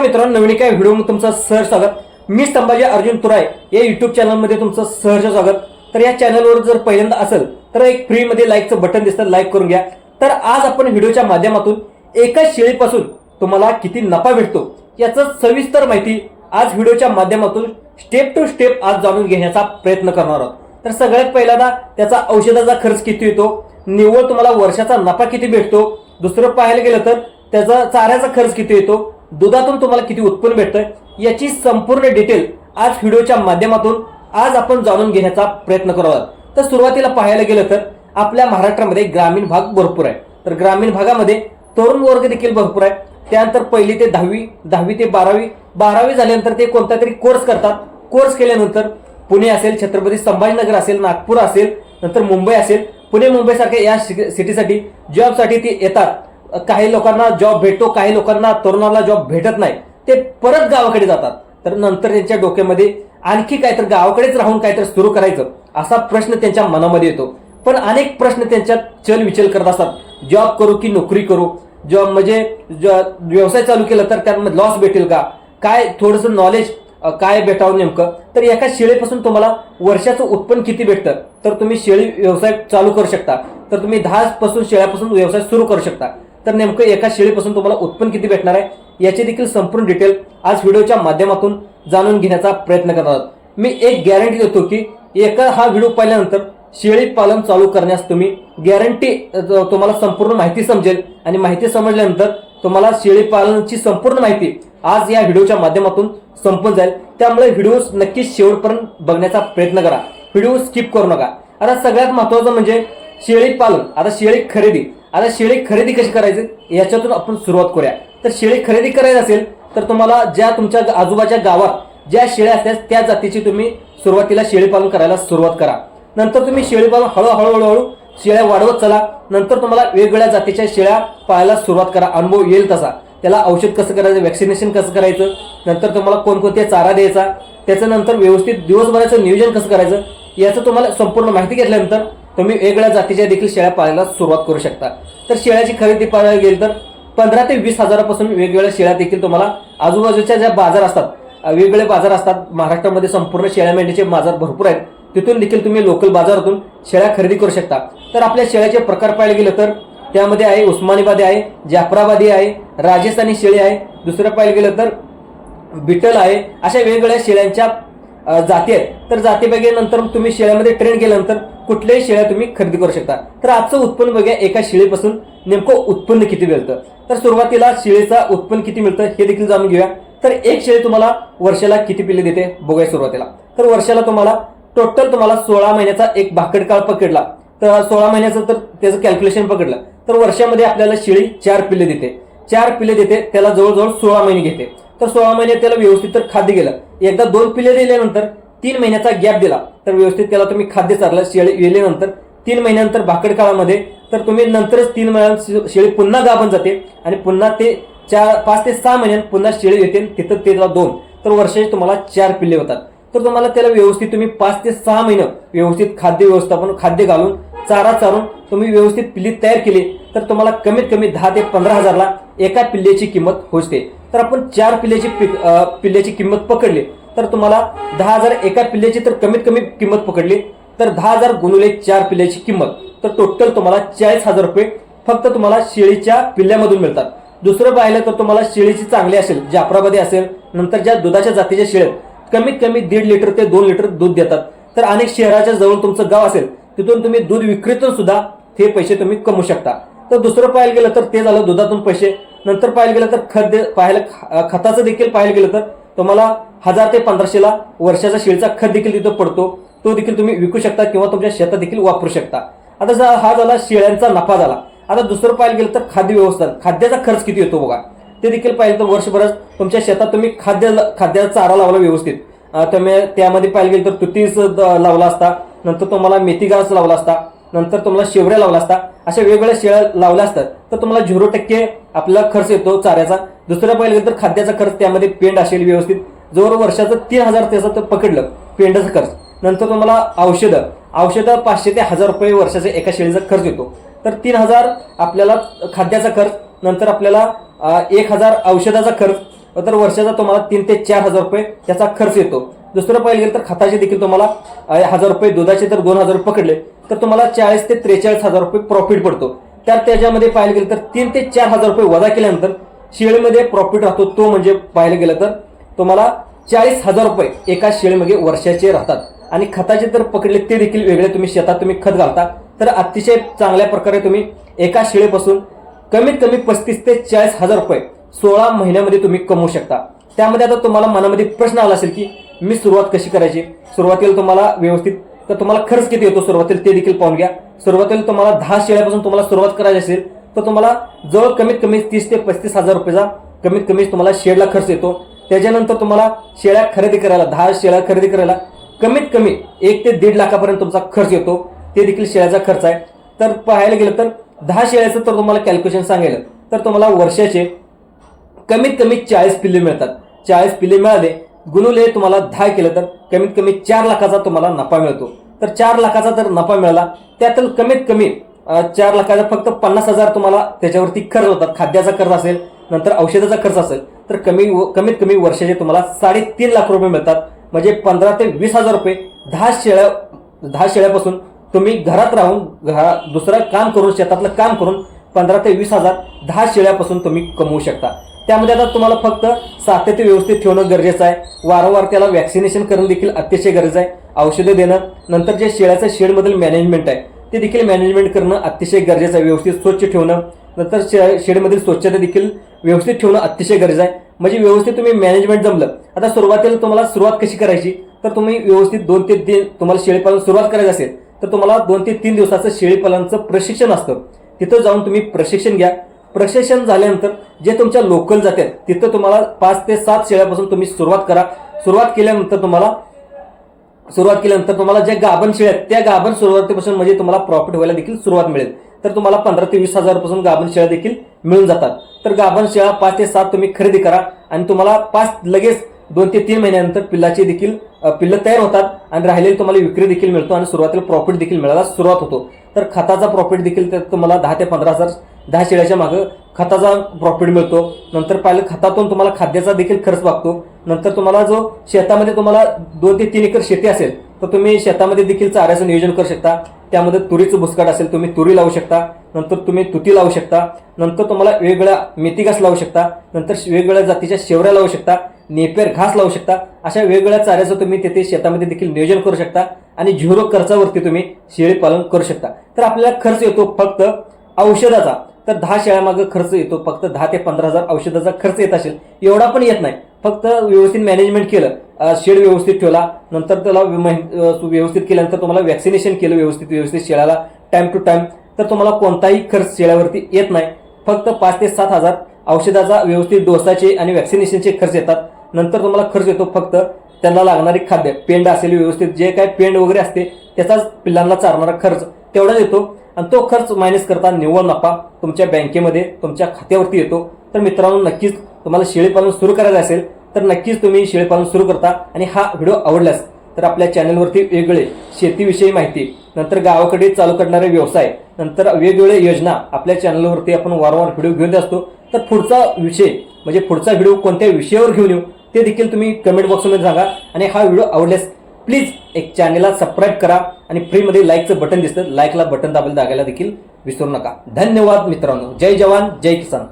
मित्रांनो नवीन काय व्हिडिओमध्ये तुमचं सहर्ष स्वागत. मी संभाजी अर्जुन तुराय. या युट्यूब चॅनलमध्ये तुमचं सहर्ष स्वागत. तर या चॅनलवर जर पहिल्यांदा असेल तर एक फ्रीमध्ये लाईकचं बटन दिसतं लाईक करून घ्या. तर आज आपण व्हिडिओच्या माध्यमातून एका शेळीपासून तुम्हाला किती नफा भेटतो याचं सविस्तर माहिती आज व्हिडिओच्या माध्यमातून स्टेप टू स्टेप आज जाणून घेण्याचा प्रयत्न करणार आहोत. तर सगळ्यात पहिल्यांदा त्याचा औषधाचा खर्च किती येतो निव्वळ तुम्हाला वर्षाचा नफा किती भेटतो दुसरं पाहायला गेलं तर त्याचा चाऱ्याचा खर्च किती येतो दुधातून तुम्हाला किती उत्पन्न भेटतं याची संपूर्ण डिटेल आज व्हिडिओच्या माध्यमातून आज आपण जाणून घेण्याचा प्रयत्न करू आहोत. तर सुरुवातीला पाहायला गेलं तर आपल्या महाराष्ट्रामध्ये ग्रामीण भाग भरपूर आहे. तर ग्रामीण भागामध्ये तरुण वर्ग देखील भरपूर आहे. त्यानंतर पहिली ते दहावी दहावी ते बारावी बारावी झाल्यानंतर ते कोणता तरी कोर्स करतात. कोर्स केल्यानंतर पुणे असेल छत्रपती संभाजीनगर असेल नागपूर असेल नंतर मुंबई असेल. पुणे मुंबईसारख्या या सिटीसाठी जॉबसाठी ते येतात. काही लोकांना जॉब भेटतो काही लोकांना तरुणाला जॉब भेटत नाही. ते परत गावाकडे जातात. तर नंतर त्यांच्या डोक्यामध्ये आणखी काहीतरी गावाकडेच राहून काहीतरी सुरू करायचं असा प्रश्न त्यांच्या मनामध्ये येतो. पण अनेक प्रश्न त्यांच्यात चल विचल करत असतात. जॉब करू की नोकरी करू? जॉब म्हणजे ज- व्यवसाय चालू केला तर त्यामध्ये लॉस भेटेल का? काय थोडंसं नॉलेज काय भेटावं नेमकं? तर एका शेळीपासून तुम्हाला वर्षाचं उत्पन्न किती भेटतं? तर तुम्ही शेळी व्यवसाय चालू करू शकता. तर तुम्ही दहापासून शेळ्यापासून व्यवसाय सुरू करू शकता. तर नेमकं एका शेळीपासून तुम्हाला उत्पन्न किती भेटणार आहे याची देखील संपूर्ण डिटेल आज व्हिडिओच्या माध्यमातून जाणून घेण्याचा प्रयत्न करणार आहोत. मी एक गॅरंटी देतो की एका हा व्हिडिओ पाहिल्यानंतर शेळी पालन चालू करण्यास तुम्ही गॅरंटी तुम्हाला संपूर्ण माहिती समजेल आणि माहिती समजल्यानंतर तुम्हाला शेळी पालनाची संपूर्ण माहिती आज या व्हिडिओच्या माध्यमातून संपून जाईल. त्यामुळे व्हिडिओ नक्की शेवटपर्यंत बघण्याचा प्रयत्न करा. व्हिडिओ स्किप करू नका. आता सगळ्यात महत्वाचं म्हणजे शेळी पालन आता शेळी खरेदी. आता शेळी खरेदी कशी करायची? याच्यातून आपण सुरुवात करूया. तर शेळी खरेदी करायची असेल तर तुम्हाला ज्या तुमच्या आजूबाजूच्या गावात ज्या शेळ्या असतात त्या जातीची तुम्ही सुरुवातीला शेळीपालन करायला सुरुवात करा. नंतर तुम्ही शेळी पालन हळूहळू हळूहळू शेळ्या वाढवत चला. नंतर तुम्हाला वेगवेगळ्या जातीच्या शेळ्या पाळायला सुरुवात करा. अनुभव येईल तसा. त्याला औषध कसं करायचं वॅक्सिनेशन कसं करायचं नंतर तुम्हाला कोणकोणत्या चारा द्यायचा त्याच्यानंतर व्यवस्थित दिवसभराचं नियोजन कसं करायचं याचं तुम्हाला संपूर्ण माहिती घेतल्यानंतर तुम्ही वेगळ्या जातीच्या देखील शेळ्या पाळायला सुरुवात करू शकता. तर शेळ्याची खरेदी पाहायला गेली तर पंधरा ते वीस हजारापासून वेगवेगळ्या शेळ्या देखील तुम्हाला आजूबाजूच्या ज्या बाजार असतात वेगवेगळे बाजार असतात महाराष्ट्रामध्ये संपूर्ण शेळ्या मेंढीचे बाजार भरपूर आहेत. तिथून देखील तुम्ही लोकल बाजारातून शेळ्या खरेदी करू शकता. तर आपल्या शेळ्याचे प्रकार पाहायला गेलं तर त्यामध्ये आहे उस्मानाबादी आहे जाफराबादी आहे राजस्थानी शेळी आहे. दुसरं पाहायला गेलं तर बिटल आहे. अशा वेगवेगळ्या शेळ्यांच्या जाती आहेत. तर जातीपैकी नंतर तुम्ही शेळ्यामध्ये ट्रेन केल्यानंतर कुठल्याही शेळ्या तुम्ही खरेदी करू शकता. तर आजचं उत्पन्न बघा एका शेळीपासून नेमकं उत्पन्न किती मिळतं? तर सुरुवातीला शेळीचा उत्पन्न किती मिळतं हे देखील जाणून घेऊया. तर एक शेळी तुम्हाला वर्षाला किती पिल्ले देते? बघूया सुरुवातीला. तर वर्षाला तुम्हाला टोटल तुम्हाला सोळा महिन्याचा एक भाकड काळ पकडला. तर सोळा महिन्याचं तर त्याचं कॅल्क्युलेशन पकडलं. तर वर्षामध्ये आपल्याला शेळी चार पिल्ले देते. चार पिल्ले देते त्याला जवळजवळ सोळा महिने घेते. तर सोळा महिने त्याला व्यवस्थित तर खाद्य गेलं. एकदा दोन पिल्ले दिल्यानंतर तीन महिन्याचा गॅप दिला. तर व्यवस्थित त्याला तुम्ही खाद्य चारलं शेळी वेल्यानंतर तीन महिन्यानंतर भाकड काळामध्ये तर तुम्ही नंतरच तीन महिन्यात शेळी पुन्हा गाभण जाते आणि पुन्हा ते चार पाच ते सहा महिन्यात पुन्हा शेळी येते तिथं त्याला दोन. तर वर्षाचे तुम्हाला चार पिल्ले होतात. तर तुम्हाला त्याला व्यवस्थित तुम्ही पाच ते सहा महिने व्यवस्थित खाद्य व्यवस्थापन खाद्य घालून चारा चारून तुम्ही व्यवस्थित पिल्ली तयार केली तर तुम्हाला कमीत कमी दहा ते पंधरा हजारला एका पिल्लेची किंमत होते. तर आपण चार पिल्ल्याची पि- पिल्ल्याची किंमत पकडली. तर तुम्हाला दहा हजार एका पिल्ल्याची तर कमीत कमी किंमत पकडली. तर दहा हजार गुणुले चार पिल्ल्याची किंमत. तर टोटल तुम्हाला चाळीस हजार रुपये फक्त तुम्हाला शेळीच्या पिल्ल्यामधून मिळतात. दुसरं पाहिलं तर तुम्हाला शेळीची चांगली असेल जाफराबादी असेल नंतर ज्या दुधाच्या जातीच्या शेळ्या कमीत कमी दीड लिटर ते दोन लिटर दूध देतात. तर अनेक शहराच्या जवळ तुमचं गाव असेल तिथून तुम्ही दूध विक्रीतून सुद्धा हे पैसे तुम्ही कमवू शकता. तर दुसरं पाहायला गेलं तर ते झालं दुधातून पैसे. नंतर पाहायला गेलं तर खत पाहायला खताचं देखील पाहायला गेलं तर तुम्हाला हजार ते पंधराशेला वर्षाचा शेळीचा खत देखील तिथं पडतो. तो देखील तुम्ही विकू शकता किंवा तुमच्या शेतात देखील वापरू शकता. आता जा- हा झाला शेळ्यांचा नफा झाला. आता दुसरं पाहायला गेलं तर खाद्य व्यवस्था खाद्याचा खर्च किती येतो बघा. ते देखील पाहिलं तर वर्षभरात तुमच्या शेतात तुम्ही खाद्य खाद्याचा चारा लावला व्यवस्थित. तुम्ही त्यामध्ये पाहिलं गेलं तर तुतीस लावला असता. नंतर तुम्हाला मेथी घास लावला असता. नंतर तुम्हाला शेवड्या लावला असता. अशा वेगवेगळ्या शेळ्या लावल्या असतात. तर तुम्हाला झिरो टक्के आपला खर्च येतो चाऱ्याचा. दुसरं पाहिलं गेलं तर खाद्याचा खर्च त्यामध्ये पेंड असेल व्यवस्थित. जोर वर्षाचं तीन हजार त्याचं तर पकडलं पेंडाचा खर्च. नंतर तुम्हाला औषधं. औषधं पाचशे ते हजार रुपये वर्षाचा एका शेळीचा खर्च येतो. तर तीन हजार आपल्याला खाद्याचा खर्च नंतर आपल्याला एक हजार औषधाचा खर्च तर वर्षाचा तुम्हाला तीन ते चार हजार रुपये त्याचा खर्च येतो. दुसरं पाहिलं गेलं तर खताचे देखील तुम्हाला हजार रुपये दुधाचे तर दोन हजार रुपये पकडले. तर तुम्हाला चाळीस ते त्रेचाळीस हजार रुपये प्रॉफिट पडतो. तर त्याच्यामध्ये पाहायला गेलं तर तीन ते चार हजार रुपये वजा केल्यानंतर शेळीमध्ये प्रॉफिट राहतो तो म्हणजे पाहायला गेलं तर तुम्हाला चाळीस हजार रुपये एका शेळीमध्ये वर्षाचे राहतात. आणि खताचे तर पकडले ते देखील वेगळे तुम्ही शेतात तुम्ही खत घालता. तर अतिशय चांगल्या प्रकारे तुम्ही एका शेळीपासून कमीत कमी पस्तीस ते चाळीस हजार रुपये सोळा महिन्यामध्ये तुम्ही कमवू शकता. त्यामध्ये आता तुम्हाला मनामध्ये प्रश्न आला असेल की मी सुरुवात कशी करायची? सुरुवातीला तुम्हाला व्यवस्थित तर तुम्हाला खर्च किती येतो? सुरुवातीला ते देखील पाहून घ्या. सुरुवातीला तुम्हाला दहा शेळ्यापासून तुम्हाला सुरुवात करायची असेल तर तुम्हाला जवळ कमीत कमी तीस ते पस्तीस हजार रुपयाचा कमीत कमी तुम्हाला शेडला खर्च येतो. त्याच्यानंतर तुम्हाला शेळ्या खरेदी करायला दहा शेळ्या खरेदी करायला कमीत कमी एक ते दीड लाखापर्यंत तुमचा खर्च येतो. ते देखील शेळ्याचा खर्च आहे. तर पाहायला गेलं तर दहा शेळ्याचं तर तुम्हाला कॅल्क्युलेशन सांगेल तर तुम्हाला वर्षाचे कमीत कमी चाळीस पिल्ले मिळतात. चाळीस पिल्ले मिळाले गुणुले तुम्हाला दहा केलं तर कमीत कमी चार लाखाचा तुम्हाला नफा मिळतो. तर चार लाखाचा जर नफा मिळाला त्यातून कमीत कमी चार लाखाचा फक्त पन्नास हजार तुम्हाला त्याच्यावरती खर्च होतात. खाद्याचा खर्च असेल नंतर औषधाचा खर्च असेल तर कमी कमीत कमी वर्षाचे तुम्हाला साडेतीन लाख रुपये मिळतात. म्हणजे पंधरा ते वीस हजार रुपये दहा शेळ्या दहा शेळ्यापासून तुम्ही घरात राहून घरा दुसरं काम करून शेतातलं काम करून पंधरा ते वीस हजार दहा शेळ्यापासून तुम्ही कमवू शकता. त्यामध्ये आता तुम्हाला फक्त सातत्य व्यवस्थित ठेवणं गरजेचं आहे. वारंवार त्याला वॅक्सिनेशन करणं देखील अतिशय गरज आहे. औषधं देणं नंतर जे शेळ्याचं शेडमधील मॅनेजमेंट आहे ते देखील मॅनेजमेंट करणं अतिशय गरजेचं आहे. व्यवस्थित स्वच्छ ठेवणं नंतर शे शेडमधील स्वच्छता देखील व्यवस्थित ठेवणं अतिशय गरजेचं आहे. म्हणजे व्यवस्थित तुम्ही मॅनेजमेंट जमलं. आता सुरुवातीला तुम्हाला सुरुवात कशी करायची? तर तुम्ही व्यवस्थित दोन ते तीन तुम्हाला शेळीपालन सुरुवात करायची असेल तर तुम्हाला दोन ते तीन दिवसाचं शेळीपालनचं प्रशिक्षण असतं. तिथं जाऊन तुम्ही प्रशिक्षण घ्या. प्रशिक्षण झाल्यानंतर जे तुमच्या लोकल जातात तिथं तुम्हाला पाच ते सात शेळ्यापासून तुम्ही सुरुवात करा. सुरुवात केल्यानंतर तुम्हाला सुरुवात केल्यानंतर तुम्हाला ज्या गाभण शेळ्या आहेत त्या गाभण सुरुवातीपासून म्हणजे तुम्हाला प्रॉफिट व्हायला देखील सुरुवात मिळेल. तर तुम्हाला पंधरा ते वीस हजारपासून गाभण शेळ्या देखील मिळून जातात. तर गाभण शेळा पाच ते सात तुम्ही खरेदी करा आणि तुम्हाला पाच लगेच दोन ते तीन महिन्यानंतर पिल्लाची देखील पिल्लं तयार होतात आणि राहिलेली तुम्हाला विक्री देखील मिळतो आणि सुरुवातीला प्रॉफिट देखील मिळायला सुरुवात होतो. तर खताचा प्रॉफिट देखील तर तुम्हाला दहा ते पंधरा हजार दहा शेळ्याच्या मागं खताचा प्रॉफिट मिळतो. नंतर पाहिलं खतातून तुम्हाला खाद्याचा देखील खर्च लागतो नंतर तुम्हाला जो शेतामध्ये तुम्हाला दोन ते तीन एकर शेती असेल तर तुम्ही शेतामध्ये देखील चाऱ्याचं नियोजन करू शकता. त्यामध्ये तुरीचं बुसकाट असेल तुम्ही तुरी लावू शकता. नंतर तुम्ही तुती लावू शकता. नंतर तुम्हाला वेगवेगळ्या मेथी घास लावू शकता. नंतर वेगवेगळ्या जातीच्या शेवऱ्या लावू शकता. नेपेर घास लावू शकता. अशा वेगवेगळ्या चाऱ्याचं तुम्ही तिथे शेतामध्ये देखील नियोजन करू शकता. आणि झिरो खर्चावरती तुम्ही शेळी पालन करू शकता. तर आपल्याला खर्च येतो फक्त औषधाचा. तर दहा शेळ्यामागं खर्च येतो फक्त दहा ते पंधरा हजार औषधाचा खर्च येत असेल. एवढा पण येत नाही. फक्त व्यवस्थित मॅनेजमेंट केलं शेड व्यवस्थित ठेवला नंतर त्याला व्यवस्थित केल्यानंतर तुम्हाला वॅक्सिनेशन केलं व्यवस्थित व्यवस्थित शेळ्याला टाइम टू टाइम तर तुम्हाला कोणताही खर्च शेळ्यावरती येत नाही. फक्त पाच ते सात हजार औषधाचा व्यवस्थित डोसाचे आणि वॅक्सिनेशनचे खर्च येतात. नंतर तुम्हाला खर्च येतो फक्त त्यांना लागणारी खाद्य. पेंड असेल व्यवस्थित जे काय पेंड वगैरे असते त्याचाच पिल्लांना चारणारा खर्च. तेवढाच येतो. आणि तो खर्च मायनस करता निव्वळ नफा तुमच्या बँकेमध्ये तुमच्या खात्यावरती येतो. तर मित्रांनो नक्कीच तुम्हाला शेळीपालन सुरू करायचं असेल तर नक्कीच तुम्ही शेळीपालन सुरू करता आणि हा व्हिडिओ आवडल्यास तर आपल्या चॅनलवरती वेगवेगळे शेतीविषयी माहिती नंतर गावाकडे चालू करणारे व्यवसाय नंतर वेगवेगळ्या योजना आपल्या चॅनलवरती आपण वारंवार व्हिडिओ घेऊन असतो. तर पुढचा विषय म्हणजे पुढचा व्हिडिओ कोणत्या विषयावर घेऊन येऊ ते देखील तुम्ही कमेंट बॉक्समध्ये सांगा आणि हा व्हिडिओ आवडल्यास प्लीज एक चॅनेलला सबस्क्राईब करा आणि फ्रीमध्ये लाईकचं बटन दिसतं. लाईकला बटन दाबायला दागायला देखील विसरू नका. धन्यवाद मित्रांनो. जय जवान जय किसान.